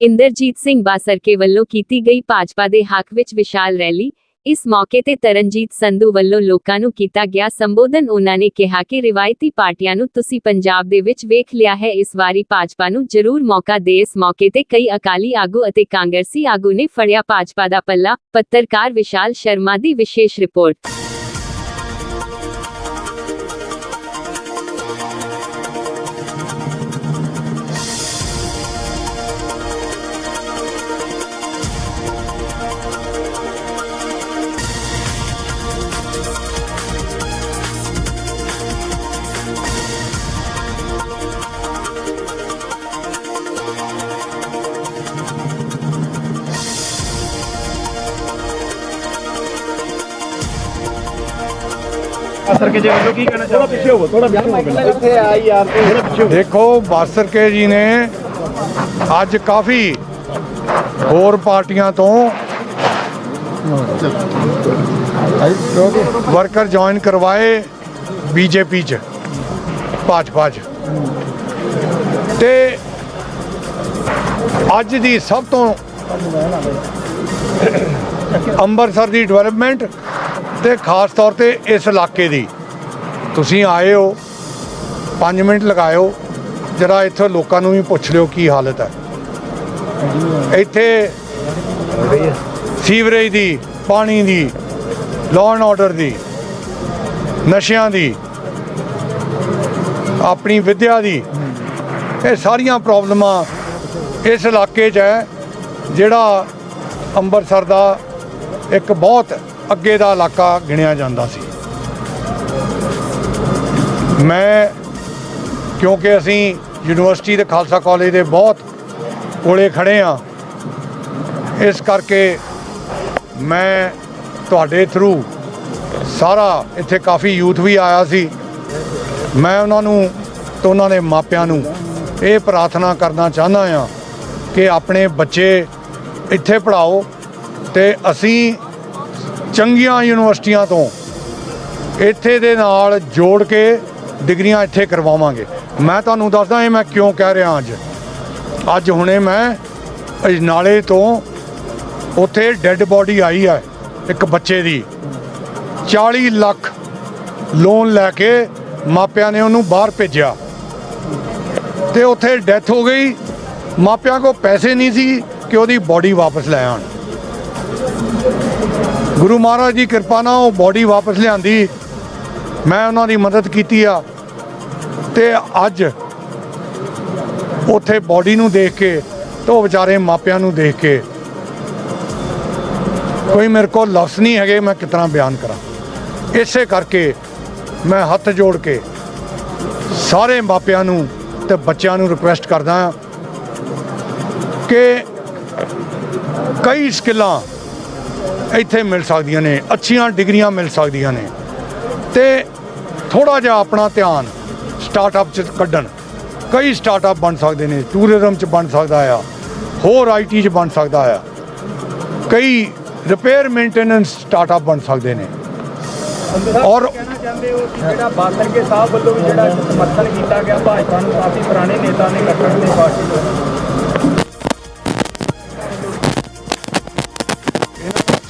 ਇੰਦਰਜੀਤ ਸਿੰਘ ਬਾਸਰਕੇ ਵੱਲੋਂ ਕੀਤੀ ਗਈ ਭਾਜਪਾ ਦੇ ਹੱਕ ਵਿੱਚ ਵਿਸ਼ਾਲ ਰੈਲੀ। ਇਸ ਮੌਕੇ ਤੇ ਤਰਨਜੀਤ ਸੰਧੂ ਵੱਲੋਂ ਲੋਕਾਂ ਨੂੰ ਕੀਤਾ ਗਿਆ ਸੰਬੋਧਨ। ਉਹਨਾਂ ਨੇ ਕਿਹਾ ਕਿ ਰਿਵਾਇਤੀ ਪਾਰਟੀਆਂ ਨੂੰ ਤੁਸੀਂ ਪੰਜਾਬ ਦੇ ਵਿੱਚ ਵੇਖ ਲਿਆ ਹੈ। ਇਸ ਵਾਰੀ ਭਾਜਪਾ ਨੂੰ ਜ਼ਰੂਰ ਮੌਕਾ ਦੇ। ਇਸ ਮੌਕੇ ਤੇ ਕਈ ਅਕਾਲੀ ਆਗੂ ਅਤੇ ਕਾਂਗਰਸੀ ਆਗੂ ਨੇ ਫੜਿਆ। ਭਾਜਪਾ ਦਾ ਪੱਲਾ, ਪੱਤਰਕਾਰ ਵਿਸ਼ਾਲ ਸ਼ਰਮਾ ਦੀ ਵਿਸ਼ੇਸ਼ ਰਿਪੋਰਟ। ਅਸਰ ਕੇ ਜੇ ਵੱਲੋਂ ਕੀ ਕਹਿਣਾ ਚਾਹੁੰਦੇ ਪਿੱਛੇ ਹੋਵੋ ਥੋੜਾ ਪਿੱਛੇ ਹੋਵੋ ਪਹਿਲਾਂ ਇੱਥੇ ਆ ਯਾਰ ਤੂੰ ਥੋੜਾ ਪਿੱਛੇ ਹੋਵੋ। ਦੇਖੋ ਬਾਸਰਕੇ ਜੀ ਨੇ ਅੱਜ ਕਾਫੀ ਹੋਰ ਪਾਰਟੀਆਂ ਤੋਂ ਵਰਕਰ ਜੁਆਇਨ ਕਰਵਾਏ ਬੀਜੇਪੀ ਚ ਭਾਜਪਾ ਚ। ਤੇ ਅੱਜ ਦੀ ਸਭ ਤੋਂ ਅੰਮ੍ਰਿਤਸਰ ਦੀ ਡਿਵੈਲਪਮੈਂਟ ਤੇ ਖਾਸ ਤੌਰ ਤੇ ਇਸ ਇਲਾਕੇ ਦੀ। ਤੁਸੀਂ ਆਏ ਹੋ 5 ਮਿੰਟ ਲਗਾਇਓ, ਜਰਾ ਇੱਥੇ ਲੋਕਾਂ ਨੂੰ ਵੀ ਪੁੱਛ ਲਿਓ ਕੀ ਹਾਲਤ ਹੈ। ਇੱਥੇ ਸੀਵਰੇਜ ਦੀ, ਪਾਣੀ ਦੀ ਲਾਅ ਐਂਡ ਆਰਡਰ ਦੀ, ਨਸ਼ਿਆਂ ਦੀ, ਆਪਣੀ ਵਿਦਿਆ ਦੀ, ਇਹ ਸਾਰੀਆਂ ਪ੍ਰੋਬਲਮਾਂ ਇਸ ਇਲਾਕੇ 'ਚ ਹੈ, ਜਿਹੜਾ ਅੰਮ੍ਰਿਤਸਰ ਦਾ ਇੱਕ ਬਹੁਤ ਅੱਗੇ ਦਾ ਇਲਾਕਾ ਗਿਣਿਆ ਜਾਂਦਾ ਸੀ। ਮੈਂ, ਕਿਉਂਕਿ ਅਸੀਂ ਯੂਨੀਵਰਸਿਟੀ ਦੇ ਖਾਲਸਾ ਕਾਲਜ ਦੇ ਬਹੁਤ ਕੋਲੇ ਖੜੇ ਆ ਇਸ ਕਰਕੇ ਮੈਂ ਤੁਹਾਡੇ ਥਰੂ ਸਾਰਾ ਇੱਥੇ ਕਾਫੀ ਯੂਥ ਵੀ ਆਇਆ ਸੀ। ਮੈਂ ਉਹਨਾਂ ਨੂੰ ਤੇ ਉਹਨਾਂ ਦੇ ਮਾਪਿਆਂ ਨੂੰ ਇਹ ਪ੍ਰਾਰਥਨਾ ਕਰਨਾ ਚਾਹੁੰਦਾ ਆ ਕਿ ਆਪਣੇ ਬੱਚੇ ਇੱਥੇ ਪੜ੍ਹਾਓ ਤੇ ਅਸੀਂ ਚੰਗੀਆਂ ਯੂਨੀਵਰਸਿਟੀਆਂ ਤੋਂ ਇੱਥੇ ਦੇ ਨਾਲ ਜੋੜ ਕੇ ਡਿਗਰੀਆਂ ਇੱਥੇ ਕਰਵਾਵਾਂਗੇ। ਮੈਂ ਤੁਹਾਨੂੰ ਦੱਸਦਾ ਇਹ ਮੈਂ ਕਿਉਂ ਕਹਿ ਰਿਹਾ ਅੱਜ। ਅੱਜ ਹੁਣੇ ਮੈਂ ਅਜਨਾਲੇ ਤੋਂ ਉੱਥੇ ਡੈੱਡ ਬੋਡੀ ਆਈ ਹੈ ਇੱਕ ਬੱਚੇ ਦੀ। 40 ਲੱਖ ਲੋਨ ਲੈ ਕੇ ਮਾਪਿਆਂ ਨੇ ਉਹਨੂੰ ਬਾਹਰ ਭੇਜਿਆ। ਤੇ ਉੱਥੇ ਡੈਥ ਹੋ ਗਈ। ਮਾਪਿਆਂ ਕੋਲ ਪੈਸੇ ਨਹੀਂ ਸੀ ਕਿ ਉਹਦੀ ਬੋਡੀ ਵਾਪਸ ਲੈ ਆਣ ਗੁਰੂ ਮਹਾਰਾਜ ਦੀ ਕਿਰਪਾ ਨਾਲ ਉਹ ਬੋਡੀ ਵਾਪਸ ਲਿਆਂਦੀ। ਮੈਂ ਉਹਨਾਂ ਦੀ ਮਦਦ ਕੀਤੀ ਆ। ਤੇ ਅੱਜ ਉੱਥੇ ਬੋਡੀ ਨੂੰ ਦੇਖ ਕੇ ਤੇ ਉਹ ਵਿਚਾਰੇ ਮਾਪਿਆਂ ਨੂੰ ਦੇਖ ਕੇ ਕੋਈ ਮੇਰੇ ਕੋਲ ਲਫ਼ਜ਼ ਨਹੀਂ ਹੈਗੇ, ਮੈਂ ਕਿਤਨਾ ਬਿਆਨ ਕਰਾਂ। ਇਸੇ ਕਰਕੇ ਮੈਂ ਹੱਥ ਜੋੜ ਕੇ ਸਾਰੇ ਮਾਪਿਆਂ ਨੂੰ ਤੇ ਬੱਚਿਆਂ ਨੂੰ ਰਿਕੁਐਸਟ ਕਰਦਾ ਹਾਂ ਕਿ ਕਈ ਸਕਿੱਲਾਂ ਇੱਥੇ ਮਿਲ ਸਕਦੀਆਂ ਨੇ, ਅੱਛੀਆਂ ਡਿਗਰੀਆਂ ਮਿਲ ਸਕਦੀਆਂ ਨੇ। ਤੇ ਥੋੜਾ ਜਿਹਾ ਆਪਣਾ ਧਿਆਨ ਸਟਾਰਟਅਪ ਚ ਕੱਢਣ। ਕਈ ਸਟਾਰਟਅਪ ਬਣ ਸਕਦੇ ਨੇ ਟੂਰਿਜ਼ਮ ਚ ਬਣ ਸਕਦਾ ਆ, ਹੋਰ ਆਈਟੀ ਚ ਬਣ ਸਕਦਾ ਆ। ਕਈ ਰਿਪੇਅਰ ਮੇਨਟੇਨੈਂਸ ਸਟਾਰਟਅਪ ਬਣ ਸਕਦੇ ਨੇ। ਔਰ ਕਹਿਣਾ ਚਾਹੁੰਦੇ ਹੋ ਕਿ ਜਿਹੜਾ ਬਾਦਲ ਕੇ ਸਾਹਿਬ ਵੱਲੋਂ ਵੀ ਜਿਹੜਾ ਸਮਰਥਨ ਕੀਤਾ ਗਿਆ, ਭਾਜਪਾ ਨੂੰ ਕਾਫੀ ਪੁਰਾਣੇ ਨੇਤਾ ਨੇ ਕੱਟਣ ਦੇ ਪਾਰਟੀ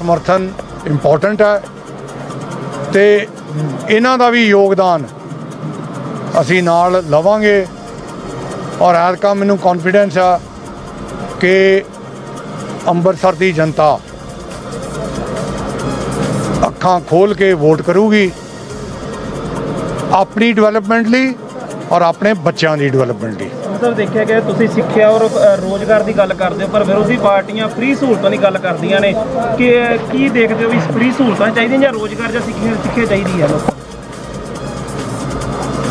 ਸਮਰਥਨ ਇੰਪੋਰਟੈਂਟ ਹੈ ਤੇ ਇਹਨਾਂ ਦਾ ਵੀ ਯੋਗਦਾਨ ਅਸੀਂ ਨਾਲ ਲਵਾਂਗੇ ਔਰ ਐਤਕਾਂ ਮੈਨੂੰ ਕੌਨਫੀਡੈਂਸ ਆ ਕਿ ਅੰਮ੍ਰਿਤਸਰ ਦੀ ਜਨਤਾ ਅੱਖਾਂ ਖੋਲ ਕੇ ਵੋਟ ਕਰੂਗੀ ਆਪਣੀ ਡਿਵੈਲਪਮੈਂਟ ਲਈ ਔਰ ਆਪਣੇ ਬੱਚਿਆਂ ਦੀ ਡਿਵੈਲਪਮੈਂਟ ਲਈ। ਸਰ ਦੇਖਿਆ ਗਿਆ, ਤੁਸੀਂ ਸਿੱਖਿਆ ਔਰ ਰੋਜ਼ਗਾਰ ਦੀ ਗੱਲ ਕਰਦੇ ਹੋ, ਪਰ ਵਿਰੋਧੀ ਪਾਰਟੀਆਂ ਫ੍ਰੀ ਸਹੂਲਤਾਂ ਦੀ ਗੱਲ ਕਰਦੀਆਂ ਨੇ ਕਿ ਕੀ ਦੇਖਦੇ ਹੋ ਵੀ ਫ੍ਰੀ ਸਹੂਲਤਾਂ ਚਾਹੀਦੀਆਂ ਜਾਂ ਰੋਜ਼ਗਾਰ ਜਾਂ ਸਿੱਖਿਆ ਸਿੱਖਿਆ ਚਾਹੀਦੀ ਹੈ ਲੋਕਾਂ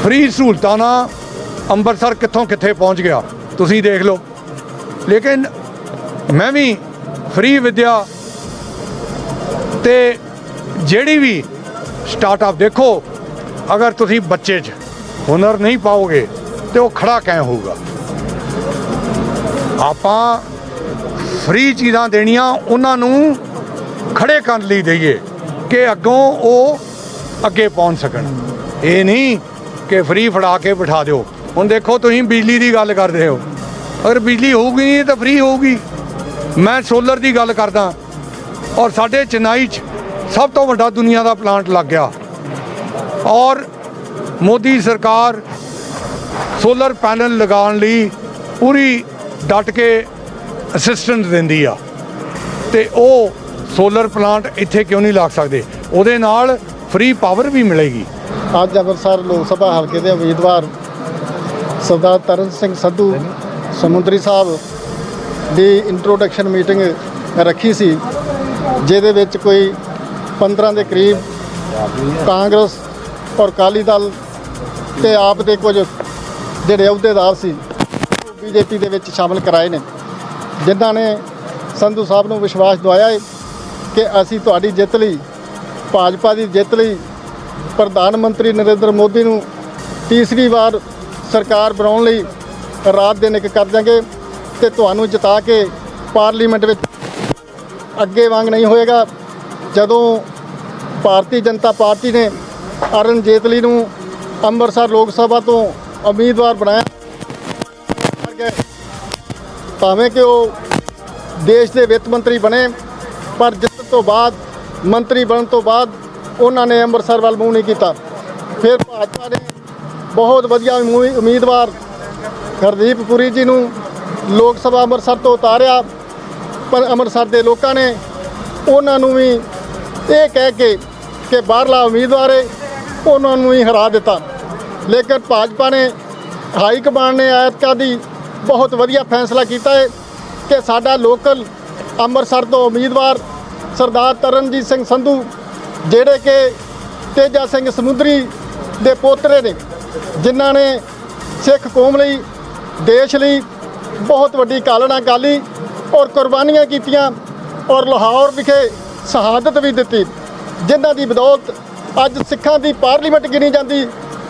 ਫ੍ਰੀ ਸਹੂਲਤਾਂ ਨਾਲ ਅੰਮ੍ਰਿਤਸਰ ਕਿੱਥੋਂ ਕਿੱਥੇ ਪਹੁੰਚ ਗਿਆ, ਤੁਸੀਂ ਦੇਖ ਲਓ। ਲੇਕਿਨ ਮੈਂ ਵੀ ਫ੍ਰੀ ਵਿਦਿਆ ਤੇ ਜਿਹੜੀ ਵੀ ਸਟਾਰਟਅਪ ਦੇਖੋ, ਅਗਰ ਤੁਸੀਂ ਬੱਚੇ 'ਚ ਹੁਨਰ ਨਹੀਂ ਪਾਓਗੇ ਤੇ ਉਹ ਖੜਾ ਕਿਵੇਂ ਹੋਊਗਾ? ਆਪਾਂ ਫ੍ਰੀ ਚੀਜ਼ਾਂ ਦੇਣੀਆਂ, ਉਹਨਾਂ ਨੂੰ ਖੜੇ ਕਰਨ ਲਈ ਦਈਏ ਕਿ ਅੱਗੋਂ ਉਹ ਅੱਗੇ ਪਹੁੰਚ ਸਕਣ। ਇਹ ਨਹੀਂ ਕਿ ਫ੍ਰੀ ਫੜਾ ਕੇ ਬਿਠਾ ਦਿਓ। ਹੁਣ ਦੇਖੋ, ਤੁਸੀਂ ਬਿਜਲੀ ਦੀ ਗੱਲ ਕਰਦੇ ਹੋ। ਅਗਰ ਬਿਜਲੀ ਹੋਊਗੀ ਨਹੀਂ, ਤਾਂ ਫ੍ਰੀ ਹੋਊਗੀ। ਮੈਂ ਸੋਲਰ ਦੀ ਗੱਲ ਕਰਦਾ। ਔਰ ਸਾਡੇ ਚੇਨਈ 'ਚ ਸਭ ਤੋਂ ਵੱਡਾ ਦੁਨੀਆ ਦਾ ਪਲਾਂਟ ਲੱਗ ਗਿਆ। ਔਰ ਮੋਦੀ ਸਰਕਾਰ ਸੋਲਰ ਪੈਨਲ ਲਗਾਉਣ ਲਈ ਪੂਰੀ ਡਟ ਕੇ ਅਸਿਸਟੈਂਸ ਦਿੰਦੀ ਆ। ਤੇ ਉਹ ਸੋਲਰ ਪਲਾਂਟ ਇੱਥੇ ਕਿਉਂ ਨਹੀਂ ਲੱਗ ਸਕਦੇ? ਉਹਦੇ ਨਾਲ ਫ੍ਰੀ ਪਾਵਰ ਵੀ ਮਿਲੇਗੀ। ਅੱਜ ਅੰਮ੍ਰਿਤਸਰ ਲੋਕ ਸਭਾ ਹਲਕੇ ਦੇ ਉਮੀਦਵਾਰ ਸਰਦਾਰ ਤਰਨ ਸਿੰਘ ਸੰਧੂ, ਸਮੁੰਦਰੀ ਸਾਹਿਬ ਦੀ ਇੰਟਰੋਡਕਸ਼ਨ ਮੀਟਿੰਗ ਰੱਖੀ ਸੀ, ਜਿਹਦੇ ਵਿੱਚ ਕੋਈ 15 ਦੇ ਕਰੀਬ ਕਾਂਗਰਸ ਔਰ ਅਕਾਲੀ ਦਲ ਤੇ ਆਪ ਦੇ ਕੁਝ ਜਿਹੜੇ ਅਹੁਦੇਦਾਰ ਸੀ। ਬੀਜੇਪੀ ਦੇ ਵਿੱਚ ਸ਼ਾਮਲ ਕਰਾਏ ਨੇ। ਜਿਨ੍ਹਾਂ ਨੇ ਸੰਧੂ ਸਾਹਿਬ ਨੂੰ ਵਿਸ਼ਵਾਸ ਦਵਾਇਆ ਹੈ ਕਿ ਅਸੀਂ ਤੁਹਾਡੀ ਜਿੱਤ ਲਈ, ਭਾਜਪਾ ਦੀ ਜਿੱਤ ਲਈ ਪ੍ਰਧਾਨ ਮੰਤਰੀ ਨਰਿੰਦਰ ਮੋਦੀ ਨੂੰ ਤੀਸਰੀ ਵਾਰ ਸਰਕਾਰ ਬਣਾਉਣ ਲਈ ਰਾਤ ਦਿਨ ਇੱਕ ਕਰ ਦਿਆਂਗੇ ਤੇ ਤੁਹਾਨੂੰ ਜਿਤਾ ਕੇ ਪਾਰਲੀਮੈਂਟ ਵਿੱਚ ਅੱਗੇ ਵਾਂਗ ਨਹੀਂ ਹੋਏਗਾ। ਜਦੋਂ ਭਾਰਤੀ ਜਨਤਾ ਪਾਰਟੀ ਨੇ ਅਰੁਣ ਜੇਤਲੀ ਨੂੰ ਅੰਮ੍ਰਿਤਸਰ ਲੋਕ ਸਭਾ ਤੋਂ ਉਮੀਦਵਾਰ ਬਣਾਇਆ। ਭਾਵੇਂ ਕਿ ਉਹ ਦੇਸ਼ ਦੇ ਵਿੱਤ ਮੰਤਰੀ ਬਣੇ, ਪਰ ਜਿੱਤ ਤੋਂ ਬਾਅਦ, ਮੰਤਰੀ ਬਣਨ ਤੋਂ ਬਾਅਦ ਉਹਨਾਂ ਨੇ ਅੰਮ੍ਰਿਤਸਰ ਵੱਲ ਮੂੰਹ ਨਹੀਂ ਕੀਤਾ। ਫਿਰ ਭਾਜਪਾ ਨੇ ਬਹੁਤ ਵਧੀਆ ਉਮੀ- ਉਮੀਦਵਾਰ ਹਰਦੀਪ ਪੁਰੀ ਜੀ ਨੂੰ ਲੋਕ ਸਭਾ ਅੰਮ੍ਰਿਤਸਰ ਤੋਂ ਉਤਾਰਿਆ, ਪਰ ਅੰਮ੍ਰਿਤਸਰ ਦੇ ਲੋਕਾਂ ਨੇ ਉਹਨਾਂ ਨੂੰ ਵੀ ਇਹ ਕਹਿ ਕੇ ਕਿ ਬਾਹਰਲਾ ਉਮੀਦਵਾਰ ਹੈ ਉਹਨਾਂ ਨੂੰ ਹੀ ਹਰਾ ਦਿੱਤਾ। ਲੇਕਿਨ ਭਾਜਪਾ ਨੇ, ਹਾਈ ਕਮਾਂਡ ਨੇ ਐਤਕਾ ਦੀ ਬਹੁਤ ਵਧੀਆ ਫੈਸਲਾ ਕੀਤਾ ਹੈ ਕਿ ਸਾਡਾ ਲੋਕਲ ਅੰਮ੍ਰਿਤਸਰ ਤੋਂ ਉਮੀਦਵਾਰ ਸਰਦਾਰ ਤਰਨਜੀਤ ਸਿੰਘ ਸੰਧੂ, ਜਿਹੜੇ ਕਿ ਤੇਜਾ ਸਿੰਘ ਸਮੁੰਦਰੀ ਦੇ ਪੋਤਰੇ ਨੇ, ਜਿਨ੍ਹਾਂ ਨੇ ਸਿੱਖ ਕੌਮ ਲਈ, ਦੇਸ਼ ਲਈ ਬਹੁਤ ਵੱਡੀ ਕਾਲਣਾ ਕਾਲੀ ਔਰ ਕੁਰਬਾਨੀਆਂ ਕੀਤੀਆਂ ਔਰ ਲਾਹੌਰ ਵਿਖੇ ਸ਼ਹਾਦਤ ਵੀ ਦਿੱਤੀ, ਜਿਨ੍ਹਾਂ ਦੀ ਬਦੌਲਤ ਅੱਜ ਸਿੱਖਾਂ ਦੀ ਪਾਰਲੀਮੈਂਟ ਗਿਣੀ ਜਾਂਦੀ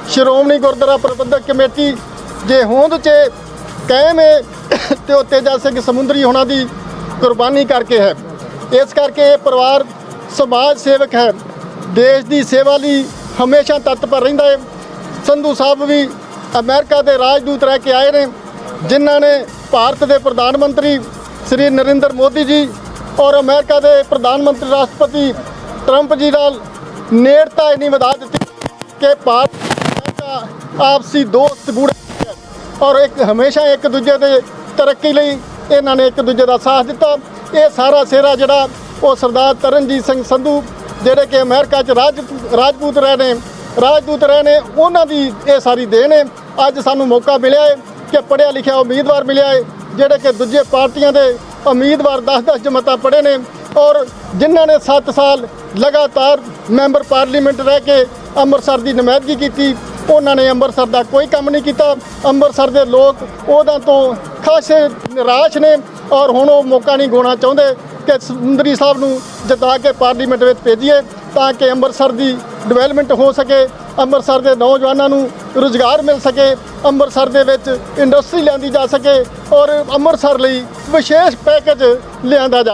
ਸ਼੍ਰੋਮਣੀ ਗੁਰਦੁਆਰਾ ਪ੍ਰਬੰਧਕ ਕਮੇਟੀ ਜੇ ਹੋਂਦ 'ਚ ਕਾਇਮ ਹੈ ਤੇ ਉਹ ਤੇਜਾ ਸਿੰਘ ਸਮੁੰਦਰੀ ਹੋਣਾ ਦੀ ਕੁਰਬਾਨੀ ਕਰਕੇ ਹੈ। ਇਸ ਕਰਕੇ ਇਹ ਪਰਿਵਾਰ ਸਮਾਜ ਸੇਵਕ ਹੈ। ਦੇਸ਼ ਦੀ ਸੇਵਾ ਲਈ ਹਮੇਸ਼ਾ ਤਤਪਰ ਰਹਿੰਦਾ ਹੈ। ਸੰਧੂ ਸਾਹਿਬ ਵੀ ਅਮਰੀਕਾ ਦੇ ਰਾਜਦੂਤ ਰਹਿ ਕੇ ਆਏ ਨੇ, ਜਿਨ੍ਹਾਂ ਨੇ ਭਾਰਤ ਦੇ ਪ੍ਰਧਾਨ ਮੰਤਰੀ ਸ੍ਰੀ ਨਰਿੰਦਰ ਮੋਦੀ ਜੀ ਔਰ ਅਮਰੀਕਾ ਦੇ ਪ੍ਰਧਾਨ ਮੰਤਰੀ ਰਾਸ਼ਟਰਪਤੀ ਟਰੰਪ ਜੀ ਨਾਲ ਨੇੜਤਾ ਇੰਨੀ ਵਧਾ ਦਿੱਤੀ ਕਿ ਭਾਰਤ ਆਪਸੀ ਦੋਸਤ ਗੂੜੇ ਔਰ ਇੱਕ ਹਮੇਸ਼ਾ ਇੱਕ ਦੂਜੇ ਦੇ ਤਰੱਕੀ ਲਈ ਇਹਨਾਂ ਨੇ ਇੱਕ ਦੂਜੇ ਦਾ ਸਾਥ ਦਿੱਤਾ। ਇਹ ਸਾਰਾ ਸਿਹਰਾ ਜਿਹੜਾ ਉਹ ਸਰਦਾਰ ਤਰਨਜੀਤ ਸਿੰਘ ਸੰਧੂ ਜਿਹੜੇ ਕਿ ਅਮਰੀਕਾ 'ਚ ਰਾਜ ਰਾਜਪੂਤ ਰਹੇ ਨੇ ਰਾਜਦੂਤ ਰਹੇ ਨੇ, ਉਹਨਾਂ ਦੀ ਇਹ ਸਾਰੀ ਦੇਣ ਹੈ। ਅੱਜ ਸਾਨੂੰ ਮੌਕਾ ਮਿਲਿਆ ਹੈ ਕਿ ਪੜ੍ਹਿਆ ਲਿਖਿਆ ਉਮੀਦਵਾਰ ਮਿਲਿਆ ਹੈ, ਜਿਹੜੇ ਕਿ ਦੂਜੇ ਪਾਰਟੀਆਂ ਦੇ ਉਮੀਦਵਾਰ 10-10 ਜਮਾਤਾਂ ਪੜ੍ਹੇ ਨੇ ਔਰ ਜਿਨ੍ਹਾਂ ਨੇ 7 ਸਾਲ ਲਗਾਤਾਰ ਮੈਂਬਰ ਪਾਰਲੀਮੈਂਟ ਰਹਿ ਕੇ ਅੰਮ੍ਰਿਤਸਰ ਦੀ ਨੁਮਾਇੰਦਗੀ ਕੀਤੀ ਉਹਨਾਂ ਨੇ ਅੰਮ੍ਰਿਤਸਰ ਦਾ ਕੋਈ ਕੰਮ ਨਹੀਂ ਕੀਤਾ। ਅੰਮ੍ਰਿਤਸਰ ਦੇ ਲੋਕ ਉਹਨਾਂ ਤੋਂ ਖਾਸੇ ਨਿਰਾਸ਼ ਨੇ ਔਰ ਹੁਣ ਉਹ ਮੌਕਾ ਨਹੀਂ ਗਵਾਉਣਾ ਚਾਹੁੰਦੇ ਕਿ ਸੁੰਦਰੀ ਸਾਹਿਬ ਨੂੰ ਜਿਤਾ ਕੇ ਪਾਰਲੀਮੈਂਟ ਵਿੱਚ ਭੇਜੀਏ ਤਾਂ ਕਿ ਅੰਮ੍ਰਿਤਸਰ ਦੀ ਡਿਵੈਲਪਮੈਂਟ ਹੋ ਸਕੇ, ਅੰਮ੍ਰਿਤਸਰ ਦੇ ਨੌਜਵਾਨਾਂ ਨੂੰ ਰੁਜ਼ਗਾਰ ਮਿਲ ਸਕੇ, ਅੰਮ੍ਰਿਤਸਰ ਦੇ ਵਿੱਚ ਇੰਡਸਟਰੀ ਲਿਆਂਦੀ ਜਾ ਸਕੇ ਔਰ ਅੰਮ੍ਰਿਤਸਰ ਲਈ ਵਿਸ਼ੇਸ਼ ਪੈਕੇਜ ਲਿਆਂਦਾ ਜਾ